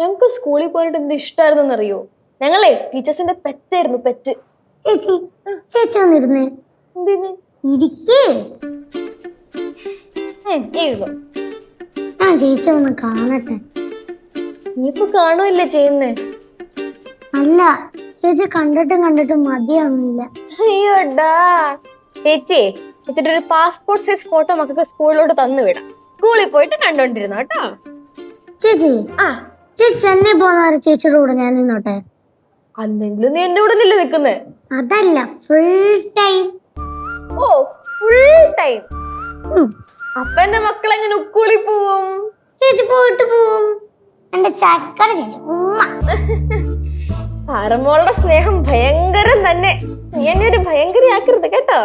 ഞങ്ങക്ക് സ്കൂളിൽ പോയിട്ട് എന്ത് ഇഷ്ടമായിരുന്നു അറിയോ ഞങ്ങളെ ടീച്ചേഴ്സിന്റെ പെറ്റായിരുന്നു പെറ്റ്. ചേച്ചി ചേച്ചി വന്നിരുന്നേ. എന്തിന്? ഇരിക്കേ. ഞാൻ ചേച്ചി ഒന്ന് കാണട്ടെ. നീയിപ്പോ കാണുമല്ലേ ചെയ്യുന്നേ? അല്ല ചേച്ചി കണ്ടിട്ടും കണ്ടിട്ടും മതിയാവുന്നില്ല. അയ്യോടാ. ചേച്ചി ചേച്ചിയുടെ ഒരു പാസ്പോർട്ട് സൈസ് ഫോട്ടോ മക്കൾക്ക് സ്കൂളിലോട്ട് തന്നു വിടാം സ്കൂളിൽ പോയിട്ട് കണ്ടോണ്ടിരുന്നോ കേട്ടോ? ചേച്ചി ആ. ചേച്ചി ചെന്നൈ പോകാറ് ചേച്ചിയുടെ കൂടെ ഞാൻ നിന്നോട്ടെ? അല്ലെങ്കിലും നീ എന്റെ കൂടെ അല്ലേ നിക്കുന്നേ അതല്ല ഫുൾ ടൈം ഓ ഫുൾ ടൈം അപ്പൊ എന്റെ മക്കൾ എങ്ങനെ ഉക്കുളി പോവും? ചേച്ചി പോയിട്ട് പോവും. എന്റെ ചക്കര ചേച്ചി ഉമ്മ. പാറമോളുടെ സ്നേഹം ഭയങ്കരം തന്നെ. നീ എന്നെ ഒരു ഭയങ്കരയാക്കരുത് കേട്ടോ.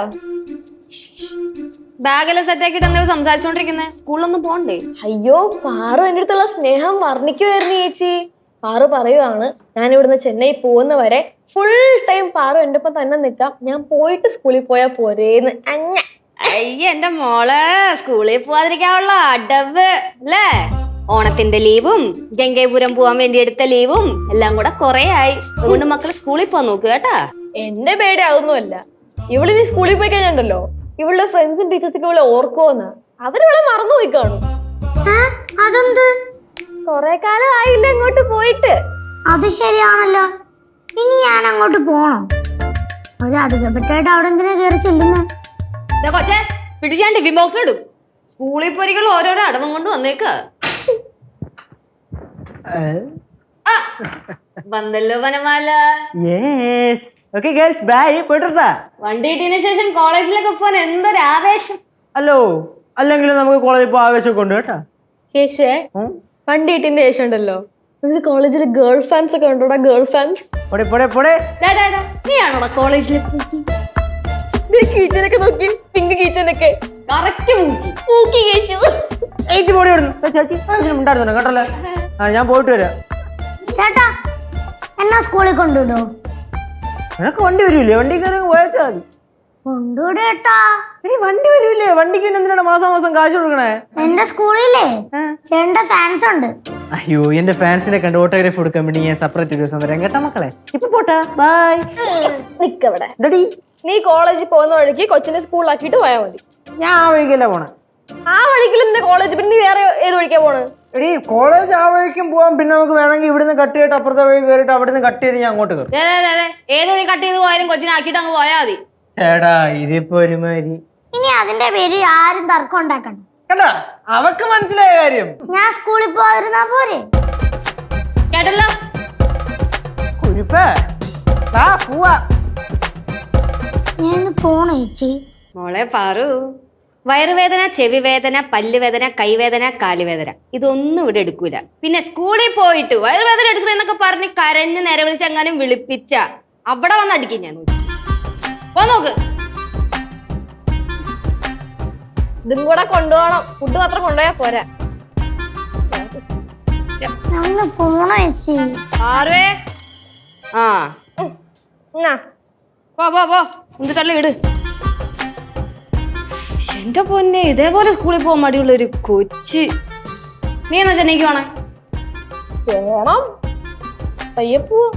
ബാഗെല്ലാം സെറ്റ് ആക്കിട്ട് എന്തെങ്കിലും സംസാരിച്ചോണ്ടിരിക്കുന്നേ? സ്കൂളിലൊന്നും പോണ്ടേ? അയ്യോ പാറു എന്റെ അടുത്തുള്ള സ്നേഹം വർണിക്കുമായിരുന്നു ചേച്ചി. പാറു പറയുവാണ് ഞാൻ ഇവിടുന്ന് ചെന്നൈ പോകുന്ന വരെ ഫുൾ ടൈം പാറു എന്റെ ഒപ്പം തന്നെ നിൽക്കാം. ഞാൻ പോയിട്ട് സ്കൂളിൽ പോയാ പോരേന്ന്. അങ്ങ. അയ്യ എന്റെ മോൾ സ്കൂളിൽ പോവാതിരിക്കാനുള്ള അടവ് അല്ലേ? ഓണത്തിന്റെ ലീവും ഗംഗേപുരം പോവാൻ വേണ്ടി എടുത്ത ലീവും എല്ലാം കൂടെ കൊറേ ആയി. അതുകൊണ്ട് മക്കൾ സ്കൂളിൽ പോവാൻ നോക്കുക കേട്ടാ. എന്റെ പേടി അതൊന്നുമല്ല ഇവളിനി സ്കൂളിൽ പോയി കഴിഞ്ഞുണ്ടല്ലോ ഇവളുടെ ഫ്രണ്ട്സും ടീച്ചേഴ്സൊക്കെ ഇവളെ ഓർക്കോന്ന് അവരിവളെ മറന്നുപോയി കാണും. ആ, അതെന്ത്? കൊറേ കാലം ആയില്ല ഇങ്ങോട്ട് പോയിട്ട്. അത് ശരിയാണല്ലോ. ഇനി ഞാൻ അങ്ങോട്ട് പോണോ. ഒരു അധികപറ്റായിട്ട് അവിടെ എന്തിനാ കയറി ചെല്ലുന്നേ? ദേ കൊച്ചേ പിടിച്ചാൻ ടിഫിൻ ബോക്സ് ഇടും. സ്കൂളിൽ പോരികൾ ഓരോരോ അടവം കൊണ്ട് വന്നേക്ക. ആ, വന്നല്ലോ Vanamala. Yes okay girls bye പോയിട്ടാ വണ്ടി കിട്ടിയതിനു ശേഷം കോളേജിലൊക്കെ പോകാൻ എന്തൊരു ആവേശം ഹലോ അല്ലെങ്കിൽ നമുക്ക് കോളേജിൽ പോ ആവേശമൊക്കെ ഉണ്ട് കേട്ടാ. കേശേ വണ്ടി കിട്ടിയതിന് ശേഷം ഉണ്ടല്ലോ. നമുക്ക് കോളേജിൽ ഗേൾ ഫാൻസ് ഒക്കെ ഉണ്ടോടാ ഗേൾ ഫാൻസ് പോടെ പോടെ പോടെ. ഡാ, ഡാ, ഡാ, നീയാണോടാ കോളേജിൽ കീച്ചനൊക്കെ നോക്കി. പിങ്ക് കീച്ചനൊക്കെ. കറക്റ്റ് മൂക്കി. മൂക്കി കേശു. ചേച്ചി പോടി വിടുന്നു ചേച്ചി. ഉണ്ടായിരുന്നോ കേട്ടല്ലേ ആ ഞാൻ പോയിട്ട് വരാം. ചേട്ടാ എന്നാ സ്കൂളിൽ കൊണ്ടുവിടോ? നിനക്ക് വണ്ടി വരൂലേ വണ്ടി കയറി പോയച്ചാ മതി കൊണ്ടുവിട ഇനി വണ്ടി വരൂലേ? വണ്ടിക്ക് എന്തിനാണ് മാസം മാസം കാശ് കൊടുക്കണേ? എന്റെ സ്കൂളിലേ? ചേട്ടന്റെ ഫാൻസ് ഉണ്ട് അയ്യോ എന്റെ ഫാൻസിനെ കണ്ട് ഓട്ടോഗ്രാഫ് കൊടുക്കാൻ വേണ്ടി ഞാൻ സെപ്പറേറ്റ് ഒരു ദിവസം വരാം കേട്ടോ മക്കളെ. ഇപ്പൊ പോട്ടാ. ബൈ നിക്കവിടെ. എന്തടി? നീ കോളേജിൽ പോകുന്ന വഴിക്ക് കൊച്ചിനെ സ്കൂളിലാക്കിട്ട് പോയാൽ മതി. ഞാൻ ആ വഴിക്കല്ലേ പോണേ. ആ വഴിക്കിൽ നിന്റെ കോളേജ് പിന്നെ നീ വേറെ ഏത് വഴിക്കാ പോണ്? എടി കോളേജ് ആ വഴിക്കും പോവാം. പിന്നെ നമുക്ക് വേണമെങ്കിൽ ഇവിടുന്ന് കട്ട് ചെയ്തിട്ട് അപ്പുറത്തെ വഴി കയറിയിട്ട് അവിടുന്ന് കട്ട് ചെയ്ത് ഞാൻ അങ്ങോട്ട് കയറും ഏത് വഴി കട്ട് ചെയ്ത് പോയാലും കൊച്ചിനെ ആക്കിയിട്ട് അങ്ങ് പോയാൽ മതി. ചേടാ ഇതിപ്പോ ഒരുമാതിരി ഇനി അതിന്റെ പേര് ആരും തർക്കം ഉണ്ടാക്കണ്ട. കേട്ടാ അവക്ക് മനസ്സിലായ കാര്യം. ഞാൻ സ്കൂളിൽ പോയിരുന്നാ പോരെ? കേട്ടല്ലോ? കുരിപ്പേ പോവാ. ഞാൻ പോണേച്ചി മോളെ പാറു. വയറുവേദന ചെവിവേദന പല്ലുവേദന കൈവേദന കാലുവേദന. ഇതൊന്നും ഇവിടെ എടുക്കൂല. പിന്നെ സ്കൂളിൽ പോയിട്ട് വയറുവേദന എടുക്കണെന്നൊക്കെ പറഞ്ഞ് കരഞ്ഞ് നിലവിളിച്ച് എങ്ങാനും വിളിപ്പിച്ച അവിടെ വന്ന് അടിക്കും ഞാൻ നോക്കി. ഇതും കൂടെ കൊണ്ടുപോകണം. ഫുഡ് മാത്രം കൊണ്ടുപോയാ പോരാ. ആ. പോ പോ പോ. എന്ത് തള്ളി വിട്. എന്റെ പൊന്നെ ഇതേപോലെ സ്കൂളിൽ പോകാൻ മടിയുള്ള ഒരു കൊച്ച്. നീ എന്നാ ചെന്നൈക്ക് പോണേ? പോണം പയ്യെ പോവാം.